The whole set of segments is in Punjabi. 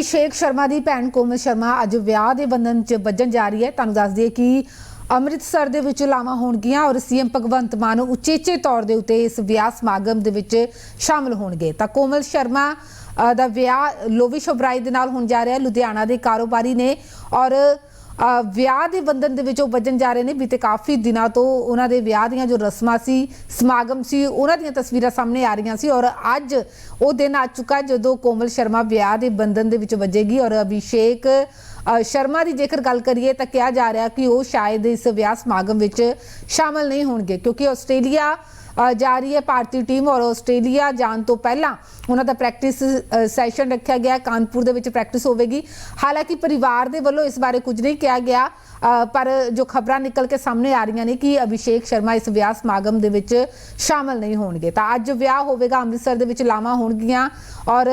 ਅਭਿਸ਼ੇਕ ਸ਼ਰਮਾ ਦੀ ਭੈਣ ਕੋਮਲ ਸ਼ਰਮਾ ਅੱਜ ਵਿਆਹ ਦੇ ਬੰਧਨ 'ਚ ਵੱਜਣ ਜਾ ਰਹੀ ਹੈ। ਤੁਹਾਨੂੰ ਦੱਸ ਦਈਏ ਕਿ ਅੰਮ੍ਰਿਤਸਰ ਦੇ ਵਿੱਚ ਲਾਵਾਂ ਹੋਣਗੀਆਂ ਔਰ ਸੀਐਮ ਭਗਵੰਤ ਮਾਨ ਉਚੇਚੇ ਤੌਰ ਦੇ ਉੱਤੇ ਇਸ ਵਿਆਹ ਸਮਾਗਮ ਦੇ ਵਿੱਚ ਸ਼ਾਮਲ ਹੋਣਗੇ। ਤਾਂ ਕੋਮਲ ਸ਼ਰਮਾ ਦਾ ਵਿਆਹ ਲੋਵੀ ਸ਼ੋਬਰਾਈ ਦੇ ਨਾਲ ਹੋਣ ਜਾ ਰਿਹਾ ਲੁਧਿਆਣਾ ਦੇ ਕਾਰੋਬਾਰੀ ਨੇ ਔਰ ਵਿਆਹ ਦੇ ਬੰਧਨ ਦੇ ਵਿੱਚ ਉਹ ਵੱਜਣ ਜਾ ਰਹੇ ਨੇ। ਬੀਤੇ ਕਾਫੀ ਦਿਨਾਂ ਤੋਂ ਉਹਨਾਂ ਦੇ ਵਿਆਹ ਦੀਆਂ ਜੋ ਰਸਮਾਂ ਸੀ, ਸਮਾਗਮ ਸੀ, ਉਹਨਾਂ ਦੀਆਂ ਤਸਵੀਰਾਂ ਸਾਹਮਣੇ ਆ ਰਹੀਆਂ ਸੀ ਔਰ ਅੱਜ ਉਹ ਦਿਨ ਆ ਚੁੱਕਾ ਜਦੋਂ ਕੋਮਲ ਸ਼ਰਮਾ ਵਿਆਹ ਦੇ ਬੰਧਨ ਦੇ ਵਿੱਚ ਵੱਜੇਗੀ ਔਰ ਅਭਿਸ਼ੇਕ ਸ਼ਰਮਾ ਦੀ ਜੇਕਰ ਗੱਲ ਕਰੀਏ ਤਾਂ ਕਿਹਾ ਜਾ ਰਿਹਾ ਕਿ ਉਹ ਸ਼ਾਇਦ ਇਸ ਵਿਆਹ ਸਮਾਗਮ ਵਿੱਚ ਸ਼ਾਮਲ ਨਹੀਂ ਹੋਣਗੇ ਕਿਉਂਕਿ ਆਸਟ੍ਰੇਲੀਆ ਜਾ ਰਹੀ ਹੈ ਭਾਰਤੀ ਟੀਮ ਔਰ ਆਸਟ੍ਰੇਲੀਆ ਜਾਣ ਤੋਂ ਪਹਿਲਾਂ ਉਹਨਾਂ ਦਾ ਪ੍ਰੈਕਟਿਸ ਸੈਸ਼ਨ ਰੱਖਿਆ ਗਿਆ ਕਾਨਪੁਰ ਦੇ ਵਿੱਚ ਪ੍ਰੈਕਟਿਸ ਹੋਵੇਗੀ। ਹਾਲਾਂਕਿ ਪਰਿਵਾਰ ਦੇ ਵੱਲੋਂ ਇਸ ਬਾਰੇ ਕੁਝ ਨਹੀਂ ਕਿਹਾ ਗਿਆ ਪਰ ਜੋ ਖਬਰਾਂ ਨਿਕਲ ਕੇ ਸਾਹਮਣੇ ਆ ਰਹੀਆਂ ਨੇ ਕਿ ਅਭਿਸ਼ੇਕ ਸ਼ਰਮਾ ਇਸ ਵਿਆਹ ਸਮਾਗਮ ਦੇ ਵਿੱਚ ਸ਼ਾਮਲ ਨਹੀਂ ਹੋਣਗੇ। ਤਾਂ ਅੱਜ ਵਿਆਹ ਹੋਵੇਗਾ, ਅੰਮ੍ਰਿਤਸਰ ਦੇ ਵਿੱਚ ਲਾਵਾਂ ਹੋਣਗੀਆਂ ਔਰ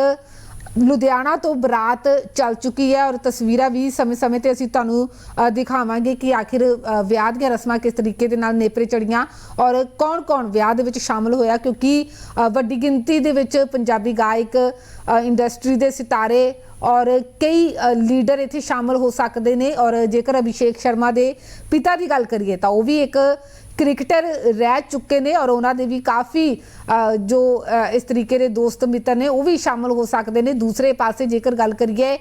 ਲੁਧਿਆਣਾ ਤੋਂ ਬਰਾਤ ਚੱਲ ਚੁੱਕੀ ਹੈ ਔਰ ਤਸਵੀਰਾਂ ਵੀ ਸਮੇਂ-ਸਮੇਂ ਤੇ ਅਸੀਂ ਤੁਹਾਨੂੰ ਦਿਖਾਵਾਂਗੇ ਕਿ ਆਖਿਰ ਵਿਆਹ ਦੀਆਂ ਰਸਮਾਂ ਕਿਸ ਤਰੀਕੇ ਦੇ ਨਾਲ ਨੇਪਰੇ ਚੜੀਆਂ ਔਰ ਕੌਣ-ਕੌਣ ਵਿਆਹ ਦੇ ਵਿੱਚ ਸ਼ਾਮਲ ਹੋਇਆ ਕਿਉਂਕਿ ਵੱਡੀ ਗਿਣਤੀ ਦੇ ਵਿੱਚ ਪੰਜਾਬੀ ਗਾਇਕ ਇੰਡਸਟਰੀ ਦੇ ਸਿਤਾਰੇ ਔਰ ਕਈ ਲੀਡਰ ਇੱਥੇ ਸ਼ਾਮਲ ਹੋ ਸਕਦੇ ਨੇ ਔਰ ਜੇਕਰ ਅਭਿਸ਼ੇਕ ਸ਼ਰਮਾ ਦੇ ਪਿਤਾ ਦੀ ਗੱਲ ਕਰੀਏ ਤਾਂ ਉਹ ਵੀ ਇੱਕ ਕ੍ਰਿਕਟਰ ਰਹਿ ਚੁੱਕੇ ਨੇ ਔਰ ਉਹਨਾਂ ਦੇ ਵੀ ਕਾਫੀ ਜੋ ਇਸ ਤਰੀਕੇ ਦੇ ਦੋਸਤ ਮਿੱਤਰ ਨੇ, ਉਹ ਵੀ ਸ਼ਾਮਲ ਹੋ ਸਕਦੇ ਨੇ। ਦੂਸਰੇ ਪਾਸੇ ਜੇਕਰ ਗੱਲ ਕਰੀਏ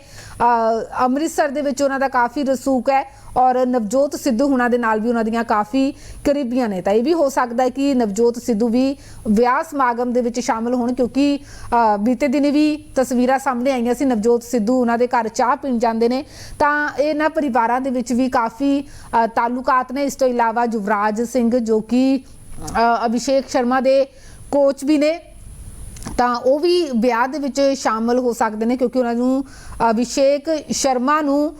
ਅੰਮ੍ਰਿਤਸਰ ਦੇ ਵਿੱਚ ਉਹਨਾਂ ਦਾ ਕਾਫੀ ਰਸੂਕ ਹੈ ਔਰ ਨਵਜੋਤ ਸਿੱਧੂ ਹੁਣਾਂ ਦੇ ਨਾਲ ਵੀ ਉਹਨਾਂ ਦੀਆਂ ਕਾਫੀ ਕਰੀਬੀਆਂ ਨੇ। ਤਾਂ ਇਹ ਵੀ ਹੋ ਸਕਦਾ ਹੈ ਕਿ ਨਵਜੋਤ ਸਿੱਧੂ ਵੀ ਵਿਆਹ ਸਮਾਗਮ ਦੇ ਵਿੱਚ ਸ਼ਾਮਲ ਹੋਣ ਕਿਉਂਕਿ ਬੀਤੇ ਦਿਨੀ ਵੀ ਤਸਵੀਰਾਂ ਸਾਹਮਣੇ ਆਈਆਂ ਸੀ, ਨਵਜੋਤ ਸਿੱਧੂ ਉਹਨਾਂ ਦੇ ਘਰ ਚਾਹ ਪੀਣ ਜਾਂਦੇ ਨੇ। ਤਾਂ ਇਹਨਾਂ ਪਰਿਵਾਰਾਂ ਦੇ ਵਿੱਚ ਵੀ ਕਾਫੀ ਤਾਲੁਕਾਤ ਨੇ। ਇਸ ਤੋਂ ਇਲਾਵਾ ਯੁਵਰਾਜ ਸਿੰਘ ਜੋ ਕਿ ਅਭਿਸ਼ੇਕ ਸ਼ਰਮਾ ਦੇ ਕੋਚ ਵੀ ਨੇ। ਤਾਂ ਉਹ ਵੀ ਵਿਆਹ ਦੇ ਵਿੱਚ ਸ਼ਾਮਲ ਹੋ ਸਕਦੇ ਨੇ ਕਿਉਂਕਿ ਉਹਨਾਂ ਨੂੰ ਅਭਿਸ਼ੇਕ ਸ਼ਰਮਾ ਨੂੰ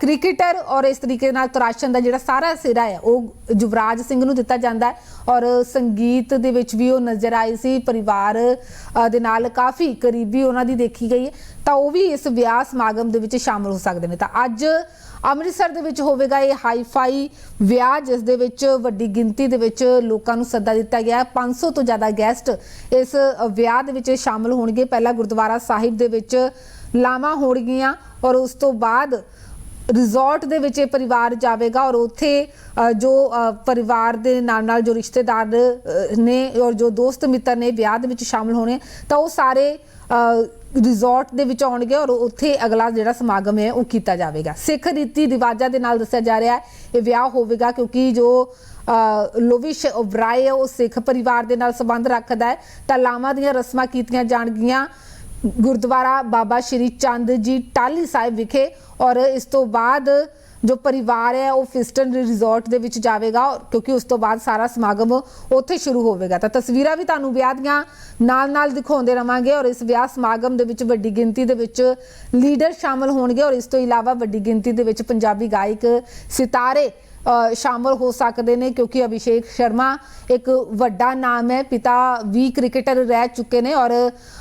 ਕ੍ਰਿਕਟਰ ਔਰ ਇਸ ਤਰੀਕੇ ਨਾਲ ਤਰਾਸ਼ਣ ਦਾ ਜਿਹੜਾ ਸਾਰਾ ਸਿਰਾ ਹੈ, ਉਹ ਯੁਵਰਾਜ ਸਿੰਘ ਨੂੰ ਦਿੱਤਾ ਜਾਂਦਾ ਹੈ ਔਰ ਸੰਗੀਤ ਦੇ ਵਿੱਚ ਵੀ ਉਹ ਨਜ਼ਰ ਆਏ ਸੀ, ਪਰਿਵਾਰ ਦੇ ਨਾਲ ਕਾਫੀ ਕਰੀਬੀ ਉਹਨਾਂ ਦੀ ਦੇਖੀ ਗਈ ਹੈ, ਤਾਂ ਉਹ ਵੀ ਇਸ ਵਿਆਹ ਸਮਾਗਮ ਦੇ ਵਿੱਚ ਸ਼ਾਮਲ ਹੋ ਸਕਦੇ ਨੇ। ਤਾਂ ਅੱਜ ਅੰਮ੍ਰਿਤਸਰ ਦੇ ਵਿੱਚ ਹੋਵੇਗਾ ਇਹ ਹਾਈਫਾਈ ਵਿਆਹ, ਜਿਸ ਦੇ ਵਿੱਚ ਵੱਡੀ ਗਿਣਤੀ ਦੇ ਵਿੱਚ ਲੋਕਾਂ ਨੂੰ ਸੱਦਾ ਦਿੱਤਾ ਗਿਆ ਹੈ। 500 ਤੋਂ ਜ਼ਿਆਦਾ ਗੈਸਟ ਇਸ ਵਿਆਹ ਵਿਆਹ ਦੇ ਵਿੱਚ ਸ਼ਾਮਲ ਹੋਣਗੇ। ਪਹਿਲਾਂ ਗੁਰਦੁਆਰਾ ਸਾਹਿਬ ਦੇ ਵਿੱਚ ਲਾਵਾਂ ਹੋਣਗੀਆਂ ਔਰ ਉਸ ਤੋਂ ਬਾਅਦ ਰਿਜ਼ੋਰਟ ਦੇ ਵਿੱਚ ਇਹ ਪਰਿਵਾਰ ਜਾਵੇਗਾ ਔਰ ਉੱਥੇ ਜੋ ਪਰਿਵਾਰ ਦੇ ਨਾਲ ਨਾਲ ਜੋ ਰਿਸ਼ਤੇਦਾਰ ਨੇ ਔਰ ਜੋ ਦੋਸਤ ਮਿੱਤਰ ਨੇ ਵਿਆਹ ਦੇ ਵਿੱਚ ਸ਼ਾਮਲ ਹੋਣੇ, ਤਾਂ ਉਹ ਸਾਰੇ ਰਿਜ਼ੋਰਟ ਦੇ ਵਿੱਚ ਆਉਣਗੇ ਔਰ ਉੱਥੇ ਅਗਲਾ ਜਿਹੜਾ ਸਮਾਗਮ ਹੈ ਉਹ ਕੀਤਾ ਜਾਵੇਗਾ। ਸਿੱਖ ਰੀਤੀ ਰਿਵਾਜਾਂ ਦੇ ਨਾਲ ਦੱਸਿਆ ਜਾ ਰਿਹਾ ਹੈ, ਇਹ ਵਿਆਹ ਹੋਵੇਗਾ ਕਿਉਂਕਿ ਜੋ ਲੋਵਿਸ਼ ਓਬਰਾਏ ਹੈ ਉਹ ਸਿੱਖ ਪਰਿਵਾਰ ਦੇ ਨਾਲ ਸੰਬੰਧ ਰੱਖਦਾ ਹੈ। ਤਾਂ ਲਾਵਾਂ ਦੀਆਂ ਰਸਮਾਂ ਕੀਤੀਆਂ ਜਾਣਗੀਆਂ ਗੁਰਦੁਆਰਾ ਬਾਬਾ ਸ਼੍ਰੀ ਚੰਦ ਜੀ ਟਾਲੀ ਸਾਹਿਬ ਵਿਖੇ ਔਰ ਇਸ ਤੋਂ ਬਾਅਦ ਜੋ ਪਰਿਵਾਰ ਹੈ, ਉਹ ਫਿਸਟਨ ਰਿਜ਼ੋਰਟ ਦੇ ਵਿੱਚ ਜਾਵੇਗਾ ਔਰ ਕਿਉਂਕਿ ਉਸ ਤੋਂ ਬਾਅਦ ਸਾਰਾ ਸਮਾਗਮ ਉੱਥੇ ਸ਼ੁਰੂ ਹੋਵੇਗਾ। ਤਾਂ ਤਸਵੀਰਾਂ ਵੀ ਤੁਹਾਨੂੰ ਵਿਆਹ ਦੀਆਂ ਨਾਲ-ਨਾਲ ਦਿਖਾਉਂਦੇ ਰਵਾਂਗੇ ਔਰ ਇਸ ਵਿਆਹ ਸਮਾਗਮ ਦੇ ਵਿੱਚ ਵੱਡੀ ਗਿਣਤੀ ਦੇ ਵਿੱਚ ਲੀਡਰ ਸ਼ਾਮਲ ਹੋਣਗੇ ਔਰ ਇਸ ਤੋਂ ਇਲਾਵਾ ਵੱਡੀ ਗਿਣਤੀ ਦੇ ਵਿੱਚ ਪੰਜਾਬੀ ਗਾਇਕ, ਸਿਤਾਰੇ ਸ਼ਾਮਲ ਹੋ ਸਕਦੇ ਨੇ ਕਿਉਂਕਿ ਅਭਿਸ਼ੇਕ ਸ਼ਰਮਾ ਇੱਕ ਵੱਡਾ ਨਾਮ ਹੈ। ਪਿਤਾ ਵੀ ਕ੍ਰਿਕਟਰ ਰਹਿ ਚੁੱਕੇ ਨੇ ਔਰ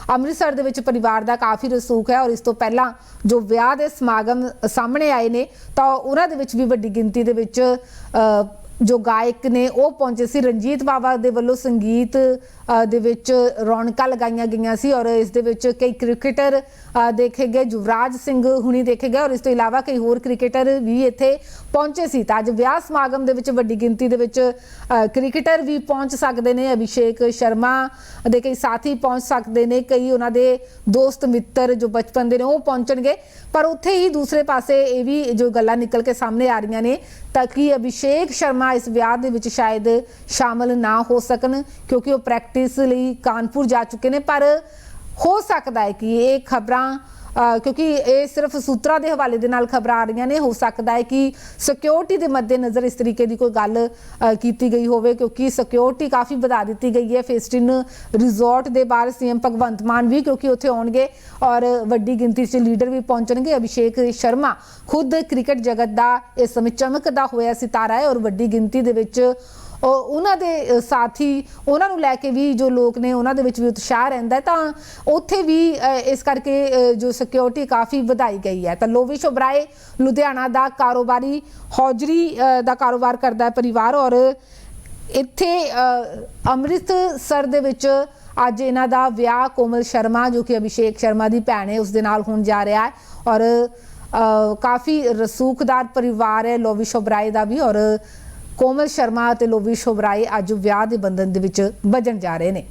ਅੰਮ੍ਰਿਤਸਰ ਦੇ ਵਿੱਚ ਪਰਿਵਾਰ ਦਾ ਕਾਫੀ ਰਸੂਖ ਹੈ ਔਰ ਇਸ ਤੋਂ ਪਹਿਲਾਂ ਜੋ ਵਿਆਹ ਦੇ ਸਮਾਗਮ ਸਾਹਮਣੇ ਆਏ ਨੇ ਤਾਂ ਉਹਨਾਂ ਦੇ ਵਿੱਚ ਵੀ ਵੱਡੀ ਗਿਣਤੀ ਦੇ ਵਿੱਚ ਜੋ ਗਾਇਕ ਨੇ, ਉਹ ਪਹੁੰਚੇ ਸੀ ਰਣਜੀਤ ਬਾਵਾ ਦੇ ਵੱਲੋਂ ਸੰਗੀਤ ਦੇ ਵਿੱਚ ਰੌਣਕਾਂ ਲਗਾਈਆਂ ਗਈਆਂ ਸੀ ਔਰ ਇਸ ਦੇ ਵਿੱਚ ਕਈ ਕ੍ਰਿਕਟਰ ਦੇਖੇ ਗਏ ਯੁਵਰਾਜ ਸਿੰਘ ਹੁਣੀ ਦੇਖੇ ਗਏ ਔਰ ਇਸ ਤੋਂ ਇਲਾਵਾ ਕਈ ਹੋਰ ਕ੍ਰਿਕਟਰ ਵੀ ਇੱਥੇ ਪਹੁੰਚੇ ਸੀ। ਤਾਂ ਅੱਜ ਵਿਆਹ ਸਮਾਗਮ ਦੇ ਵਿੱਚ ਵੱਡੀ ਗਿਣਤੀ ਦੇ ਵਿੱਚ ਕ੍ਰਿਕਟਰ ਵੀ ਪਹੁੰਚ ਸਕਦੇ ਨੇ। ਅਭਿਸ਼ੇਕ ਸ਼ਰਮਾ ਦੇ ਕਈ ਸਾਥੀ ਪਹੁੰਚ ਸਕਦੇ ਨੇ। ਕਈ ਉਹਨਾਂ ਦੇ ਦੋਸਤ, ਮਿੱਤਰ ਜੋ ਬਚਪਨ ਦੇ ਨੇ, ਉਹ ਪਹੁੰਚਣਗੇ। ਪਰ ਉੱਥੇ ਹੀ ਦੂਸਰੇ ਪਾਸੇ ਇਹ ਵੀ ਜੋ ਗੱਲਾਂ ਨਿਕਲ ਕੇ ਸਾਹਮਣੇ ਆ ਰਹੀਆਂ ਨੇ, ਤਾਂ ਕਿ ਅਭਿਸ਼ੇਕ ਸ਼ਰਮਾ ਇਸ ਵਿਆਹ ਦੇ ਵਿੱਚ ਸ਼ਾਇਦ ਸ਼ਾਮਲ ਨਾ ਹੋ ਸਕਣ, ਕਿਉਂਕਿ ਉਹ ਪ੍ਰੈਕਟਿਸ ਲਈ ਕਾਨਪੁਰ ਜਾ ਚੁੱਕੇ ਨੇ, ਪਰ ਹੋ ਸਕਦਾ ਹੈ ਕਿ ਇਹ ਖਬਰਾਂ ਕਿਉਂਕਿ ਇਹ ਸਿਰਫ ਸੂਤਰਾਂ ਦੇ ਹਵਾਲੇ ਦੇ ਨਾਲ ਖਬਰਾਂ ਆ ਰਹੀਆਂ ਨੇ, ਹੋ ਸਕਦਾ ਹੈ ਕਿ ਸਿਕਿਉਰਿਟੀ ਦੇ ਮੱਦੇਨਜ਼ਰ ਇਸ ਤਰੀਕੇ ਦੀ ਕੋਈ ਗੱਲ ਕੀਤੀ ਗਈ ਹੋਵੇ, ਕਿਉਂਕਿ ਸਿਕਿਉਰਿਟੀ ਕਾਫੀ ਵਧਾ ਦਿੱਤੀ ਗਈ ਹੈ ਫੇਸਟਿਨ ਰਿਜ਼ੋਰਟ ਦੇ ਬਾਹਰ, ਸੀਐਮ ਭਗਵੰਤ ਮਾਨ ਵੀ ਕਿਉਂਕਿ ਉੱਥੇ ਆਉਣਗੇ ਔਰ ਵੱਡੀ ਗਿਣਤੀ 'ਚ ਲੀਡਰ ਵੀ ਪਹੁੰਚਣਗੇ, ਅਭਿਸ਼ੇਕ ਸ਼ਰਮਾ ਖੁਦ ਕ੍ਰਿਕਟ ਜਗਤ ਦਾ ਇਸ ਸਮੇਂ ਚਮਕਦਾ ਹੋਇਆ ਸਿਤਾਰਾ ਹੈ ਔਰ ਵੱਡੀ ਗਿਣਤੀ ਦੇ ਵਿੱਚ ਉਹਨਾਂ ਦੇ ਸਾਥੀ ਉਹਨਾਂ ਨੂੰ ਲੈ ਕੇ ਵੀ ਜੋ ਲੋਕ ਨੇ ਉਹਨਾਂ ਦੇ ਵਿੱਚ ਵੀ ਉਤਸ਼ਾਹ ਰਹਿੰਦਾ ਤਾਂ ਉੱਥੇ ਵੀ ਇਸ ਕਰਕੇ ਜੋ ਸਿਕਿਉਰਿਟੀ ਕਾਫੀ ਵਧਾਈ ਗਈ ਹੈ। ਤਾਂ ਲੋਵੀ ਸ਼ੋਬਰਾਏ ਲੁਧਿਆਣਾ ਦਾ ਕਾਰੋਬਾਰੀ ਹੌਜਰੀ ਦਾ ਕਾਰੋਬਾਰ ਕਰਦਾ ਪਰਿਵਾਰ ਔਰ ਇੱਥੇ ਅੰਮ੍ਰਿਤਸਰ ਦੇ ਵਿੱਚ ਅੱਜ ਇਹਨਾਂ ਦਾ ਵਿਆਹ ਕੋਮਲ ਸ਼ਰਮਾ ਜੋ ਕਿ ਅਭਿਸ਼ੇਕ ਸ਼ਰਮਾ ਦੀ ਭੈਣ ਹੈ, ਉਸ ਦੇ ਨਾਲ ਹੋਣ ਜਾ ਰਿਹਾ ਹੈ ਔਰ ਕਾਫੀ ਰਸੂਖਦਾਰ ਪਰਿਵਾਰ ਹੈ ਲੋਵੀ ਸ਼ੋਬਰਾਏ ਦਾ ਵੀ ਔਰ ਕੋਮਲ ਸ਼ਰਮਾ ਅਤੇ ਲੋਵੀ ਸ਼ੋਬਰਾਏ ਅੱਜ ਵਿਆਹ ਦੇ ਬੰਧਨ ਦੇ ਵਿੱਚ ਵੱਜਣ ਜਾ ਰਹੇ ਨੇ।